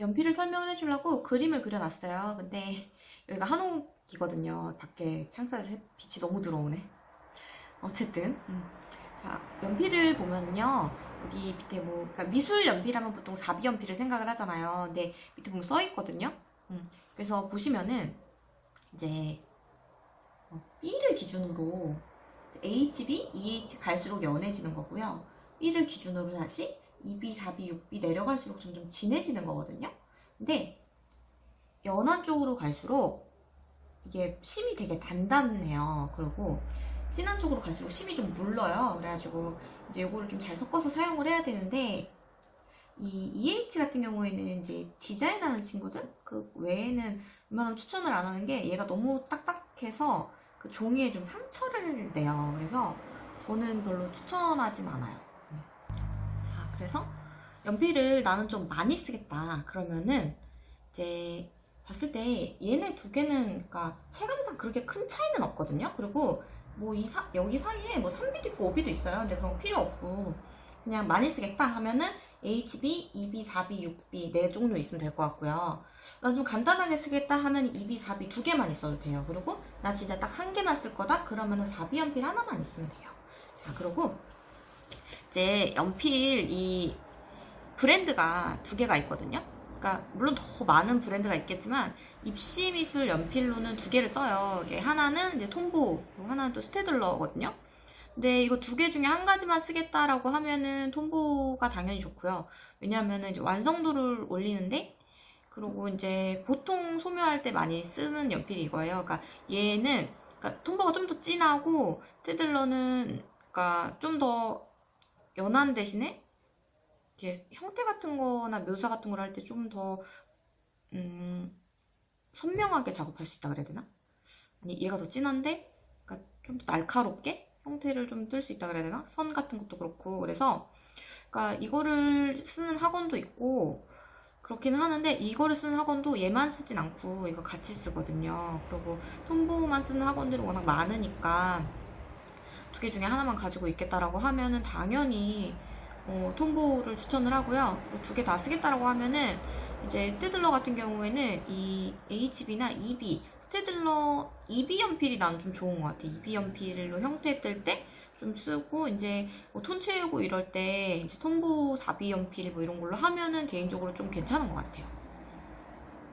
연필을 설명을 해주려고 그림을 그려놨어요. 근데 여기가 한옥이거든요. 밖에 창살에서 빛이 너무 들어오네. 어쨌든 음. 자, 연필을 보면은요. 여기 밑에 뭐 그러니까 미술 연필하면 보통 사비 연필을 생각을 하잖아요. 근데 밑에 보면 써 있거든요. 음. 그래서 보시면은 이제 어, B를 기준으로 HB, EH 갈수록 연해지는 거고요. B를 기준으로 다시 2B, 4B, 6B 내려갈수록 점점 진해지는 거거든요. 근데 연한 쪽으로 갈수록 이게 심이 되게 단단해요. 그리고 진한 쪽으로 갈수록 심이 좀 물러요. 그래가지고 이제 이거를 좀 잘 섞어서 사용을 해야 되는데 이 EH 같은 경우에는 이제 디자인하는 친구들 그 외에는 웬만하면 추천을 안 하는 게 얘가 너무 딱딱해서 그 종이에 좀 상처를 내요. 그래서 저는 별로 추천하진 않아요. 자, 그래서 연필을 나는 좀 많이 쓰겠다. 그러면은 이제 봤을 때 얘네 두 개는 그러니까 체감상 그렇게 큰 차이는 없거든요. 그리고 뭐 이 사, 여기 사이에 뭐 3B도 있고 5B도 있어요. 근데 그런 거 필요 없고 그냥 많이 쓰겠다 하면은 HB, 2B, 4B, 6B 네 종류 있으면 될 것 같고요. 난좀 간단하게 쓰겠다 하면 2B, 4B 두 개만 있어도 돼요. 그리고 나 진짜 딱 한 개만 쓸 거다 그러면은 4B 연필 하나만 있으면 돼요. 자 그리고 이제 연필 이 브랜드가 두 개가 있거든요. 그러니까 물론 더 많은 브랜드가 있겠지만 입시 미술 연필로는 두 개를 써요. 하나는 이제 톰보, 하나는 또 스테들러거든요. 근데 이거 두 개 중에 한 가지만 쓰겠다라고 하면은 톰보가 당연히 좋고요. 왜냐하면은 이제 완성도를 올리는데 그리고 이제 보통 소묘할 때 많이 쓰는 연필이 이거예요. 그러니까 얘는 그러니까 톰보가 좀 더 진하고 스테들러는 그러니까 좀더 연한 대신에 이렇게 형태 같은 거나 묘사 같은 걸 할 때 좀 더, 음, 선명하게 작업할 수 있다 그래야 되나? 아니, 얘가 더 진한데, 그러니까 좀 더 날카롭게 형태를 좀 뜰 수 있다 그래야 되나? 선 같은 것도 그렇고. 그래서, 그러니까 이거를 쓰는 학원도 있고, 그렇기는 하는데, 이거를 쓰는 학원도 얘만 쓰진 않고, 이거 같이 쓰거든요. 그리고 톰보만 쓰는 학원들이 워낙 많으니까, 두 개 중에 하나만 가지고 있겠다라고 하면은 당연히 어, 톰보를 추천을 하고요. 두 개 다 쓰겠다라고 하면은 이제 스테들러 같은 경우에는 이 HB나 EB 스테들러 EB 연필이 나는 좀 좋은 것 같아. EB 연필로 형태 뜰 때 좀 쓰고 이제 뭐 톤 채우고 이럴 때 이제 톰보 4B 연필 뭐 이런 걸로 하면은 개인적으로 좀 괜찮은 것 같아요.